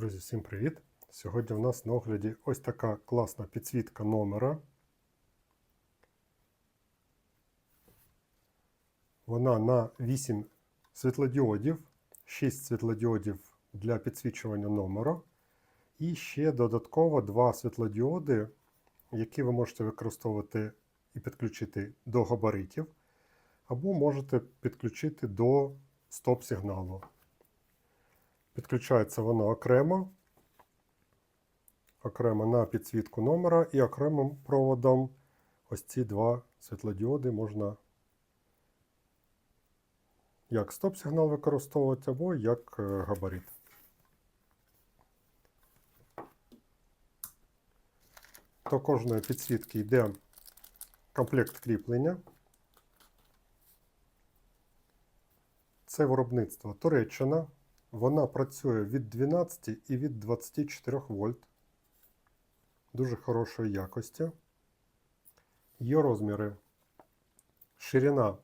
Друзі, всім привіт! Сьогодні в нас на огляді ось така класна підсвітка номера. Вона на 8 світлодіодів, 6 світлодіодів для підсвічування номера. І ще додатково два світлодіоди, які ви можете використовувати і підключити до габаритів, або можете підключити до стоп-сигналу. Підключається воно окремо, окремо на підсвітку номера і окремим проводом ось ці два світлодіоди можна як стоп-сигнал використовувати, або як е, габарит. До кожної підсвітки йде комплект кріплення. Це виробництво Туреччина. Вона працює від 12 і від 24 вольт. Дуже хорошої якості. Є розміри. Ширина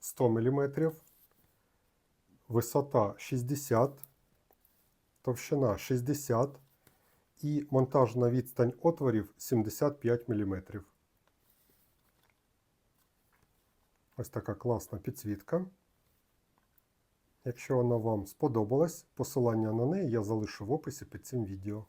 100 мм, висота 60, товщина 60 і монтажна відстань отворів 75 мм. Ось така класна підсвітка. Якщо вона вам сподобалась, посилання на неї я залишу в описі під цим відео.